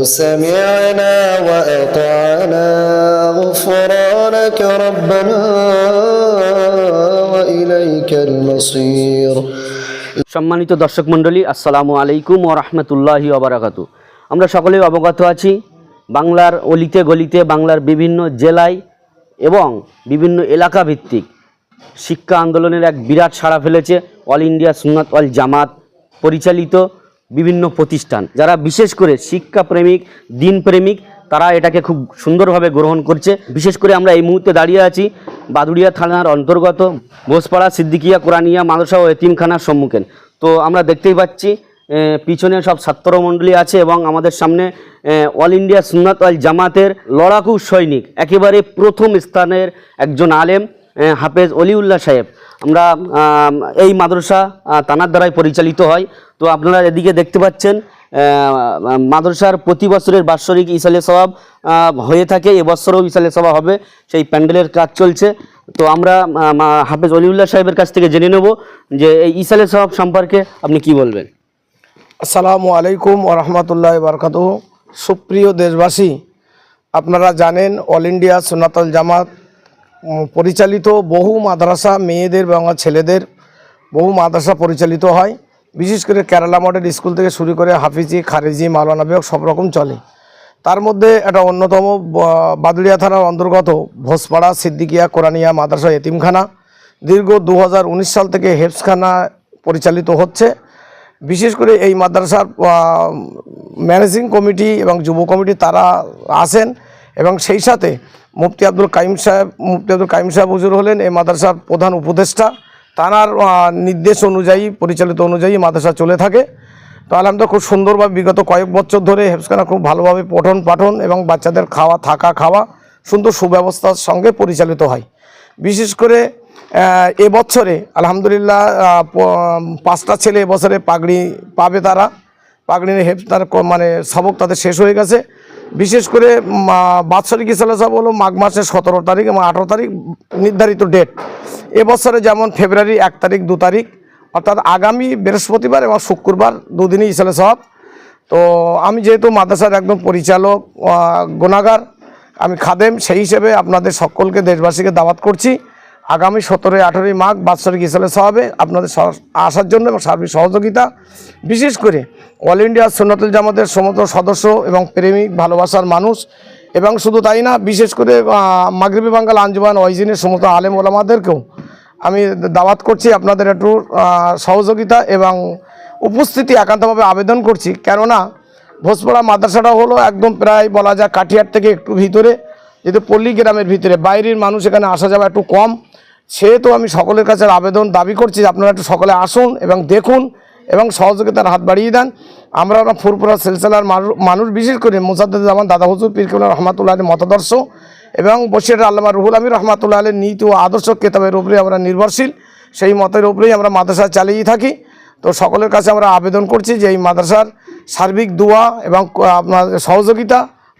سمعنا وأطعنا غفرانك ربنا وإليك المصير সম্মানিত দর্শক মণ্ডলী আসসালামু আলাইকুম ও রহমতুল্লাহি অবরাকাতু আমরা সকলেই অবগত আছি বাংলার অলিতে গলিতে বাংলার বিভিন্ন জেলায় এবং বিভিন্ন এলাকা ভিত্তিক শিক্ষা আন্দোলনের এক বিরাট সাড়া ফেলেছে অল ইন্ডিয়া সুন্নাত অল জামাত পরিচালিত বিভিন্ন প্রতিষ্ঠান। যারা বিশেষ করে শিক্ষা প্রেমিক দিন প্রেমিক তারা এটাকে খুব সুন্দরভাবে গ্রহণ করছে। বিশেষ করে আমরা এই মুহূর্তে দাঁড়িয়ে আছি বাদুড়িয়া থানার অন্তর্গত বোসপাড়া সিদ্দিকিয়া কোরআনিয়া মাদ্রাসা ও এতিমখানার সম্মুখীন। তো আমরা দেখতেই পাচ্ছি পিছনে সব ছাত্রমণ্ডলী আছে এবং আমাদের সামনে অল ইন্ডিয়া সুন্নাত আল জামাতের লড়াকু সৈনিক, একেবারে প্রথম স্থানের একজন আলেম। হাফেজ অলিউল্লাহ সাহেব, আমরা এই মাদ্রাসা তানার দ্বারাই পরিচালিত হয়। তো আপনারা এদিকে দেখতে পাচ্ছেন মাদ্রাসার প্রতি বছরের বাৎসরিক ইসালে সবাব হয়ে থাকে। এবছরও ইসালে সবাব হবে, সেই প্যান্ডেলের কাজ চলছে। তো আমরা হাফেজ অলিউল্লাহ সাহেবের কাছ থেকে জেনে নেব যে এই ইসালে সবাব সম্পর্কে আপনি কি বলবেন। আসসালামু আলাইকুম ওরহমতুল্লাহ বরকাত সুপ্রিয় দেশবাসী, আপনারা জানেন অল ইন্ডিয়া সোনাতল জামাত পরিচালিত বহু মাদ্রাসা মেয়েদের এবং ছেলেদের বহু মাদ্রাসা পরিচালিত হয়। বিশেষ করে কেরালা মডেল স্কুল থেকে শুরু করে হাফিজি, খারেজি, মাওলানা বিভাগ সব রকম চলে। তার মধ্যে একটা অন্যতম বাদুড়িয়া থানার অন্তর্গত ভোসপাড়া সিদ্দিকিয়া কোরআনিয়া মাদ্রাসা এতিমখানা। দীর্ঘ দু হাজার উনিশ সাল থেকে হেফসখানা পরিচালিত হচ্ছে। বিশেষ করে এই মাদ্রাসার ম্যানেজিং কমিটি এবং যুব কমিটি তারা আসেন এবং সেই সাথে মুফতি আব্দুল কাইম সাহেব, মুফতি আব্দুল কাইম সাহেব হুজুর হলেন, এই মাদ্রাসার প্রধান উপদেষ্টা। তাঁর নির্দেশ অনুযায়ী, পরিচালিত অনুযায়ী মাদ্রাসা চলে থাকে। তো আলহামদুলিল্লাহ খুব সুন্দরভাবে বিগত কয়েক বছর ধরে হেফসখানা খুব ভালোভাবে পঠন পাঠন এবং বাচ্চাদের খাওয়া, থাকা খাওয়া সুন্দর সুব্যবস্থার সঙ্গে পরিচালিত হয়। বিশেষ করে এবছরে আলহামদুলিল্লাহ পাঁচটা ছেলে এবছরে পাগড়ি পাবে তারা। পাগড়ি হেফ, তার মানে সবক তাদের শেষ হয়ে গেছে। বিশেষ করে বাৎসরিক সাহেব হলো মাঘ মাসের সতেরো তারিখ এবং আঠেরো তারিখ নির্ধারিত ডেট এবছরে যেমন ফেব্রুয়ারি এক তারিখ দু তারিখ অর্থাৎ আগামী বৃহস্পতিবার এবং শুক্রবার দুদিনই ইসালে সব তো আমি যেহেতু মাদ্রাসার একদম পরিচালক আহ, গুণাগার আমি খাদেম সেই হিসেবে আপনাদের সকলকে দেশবাসীকে দাওয়াত করছি। আগামী সতেরোই আঠেরোই মাঘ বাৎসরিক ইসালে সহাবে আপনাদের আসার জন্য এবং সার্বিক সহযোগিতা। বিশেষ করে অল ইন্ডিয়া সুন্নতুল জামাতের সমস্ত সদস্য এবং প্রেমিক ভালোবাসার মানুষ এবং শুধু তাই না, বিশেষ করে মাগরিবি বাঙ্গাল আঞ্জুমান ওয়াইজিনের সমস্ত আলেম ওলামাদেরকেও আমি দাওয়াত করছি আপনাদের একটু সহযোগিতা এবং উপস্থিতি একান্তভাবে আবেদন করছি। কেননা ভোজপাড়া মাদ্রাসাটা হলো একদম প্রায় বলা যায় কাঠিয়ার থেকে একটু ভিতরে। যেহেতু পল্লী গ্রামের ভিতরে, বাইরের মানুষ এখানে আসা যাওয়া একটু কম। সেহেতু আমি সকলের কাছে আবেদন দাবি করছি যে আপনারা একটু সকলে আসুন এবং দেখুন এবং সহযোগিতার হাত বাড়িয়ে দেন। আমরা ফুরপুরা সিলসিলার মানুষ, বিশেষ করে মুসাদ্দ জামান দাদা হুজুর পীরকুল রহমাতুল্লাহ আলীর মতাদর্শ এবং বসির আল্লামা রুহুল আমির রহমাতুল্লাহ আলীর নীতি ও আদর্শ কেতাবের উপরে আমরা নির্ভরশীল। সেই মতের উপরেই আমরা মাদ্রাসা চালিয়ে থাকি। তো সকলের কাছে আমরা আবেদন করছি যে এই মাদ্রাসার সার্বিক দোয়া এবং আপনার সহযোগিতা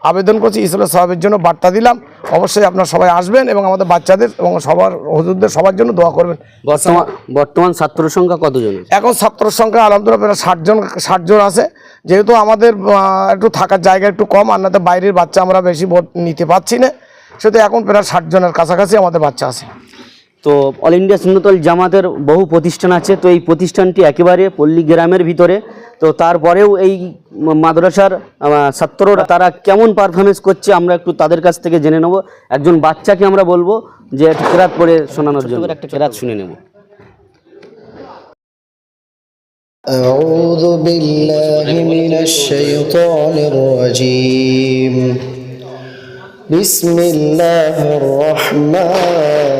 আবেদন করছি ইসলাম সাহেবের জন্য বার্তা দিলাম। অবশ্যই আপনারা সবাই আসবেন এবং আমাদের বাচ্চাদের এবং সবার হুজুরদের সবার জন্য দোয়া করবেন। বর্তমান বর্তমান ছাত্র সংখ্যা কতজন এখন ছাত্র সংখ্যা আলহামদুলিল্লাহ প্রায় ষাটজন ষাটজন ষাট আছে। যেহেতু আমাদের একটু থাকার জায়গা একটু কম আর নাতে বাইরের বাচ্চা আমরা বেশি ভোট নিতে পারছি না। সেহেতু এখন প্রায় ষাটজনের কাছাকাছি আমাদের বাচ্চা আছে। তো অল ইন্ডিয়া সুন্নতল জামাতের বহু প্রতিষ্ঠান আছে তো এই প্রতিষ্ঠানটি একেবারে পল্লী গ্রামের ভিতরে তো তারপরেও এই ম- মাদ্রাসার আহ, ছাত্ররা তারা কেমন পারফরমেন্স করছে আমরা একটু তাদের কাছ থেকে জেনে নেব একজন বাচ্চাকে আমরা বলবো যে একটা কেরাত পড়ে শোনানোর জন্য একটা কেরাত শুনে নেব أعوذ بالله من الشيطان الرجيم بسم الله الرحمن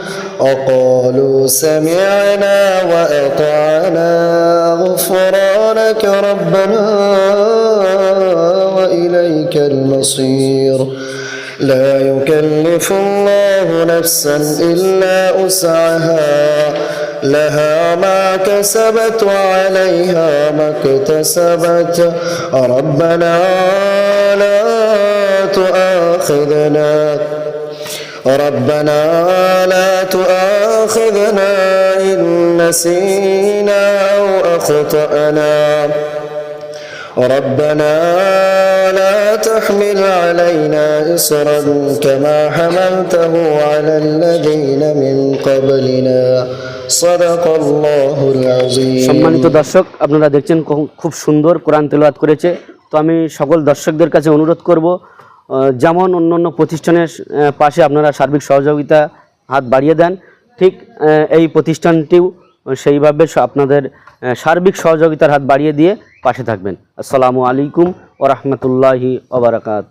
وقالوا سمعنا وأطعنا غفرانك ربنا وإليك المصير. لا يكلف الله نفسا إلا وسعها. لها ما كسبت وعليها ما اكتسبت. ربنا لا تؤاخذنا ربنا لا تؤاخذنا إن نسينا أو أخطأنا ربنا لا تحمل علينا إصرا كما حملته على الذين من قبلنا صدق الله العظيم সম্মানিত দর্শক আপনারা দেখছেন খুব- খুব সুন্দর কোরআন তেলাওয়াত করেছে তো আমি সকল দর্শকদের কাছে অনুরোধ করব আহ, যেমন অন্য অন্য প্রতিষ্ঠানের পাশে আপনারা সার্বিক সহযোগিতা হাত বাড়িয়ে দেন, ঠিক এই প্রতিষ্ঠানটিও সেইভাবে আপনাদের সার্বিক সহযোগিতার হাত বাড়িয়ে দিয়ে পাশে থাকবেন। আসসালামু আলাইকুম ও রহমতুল্লাহি ওবরাকাত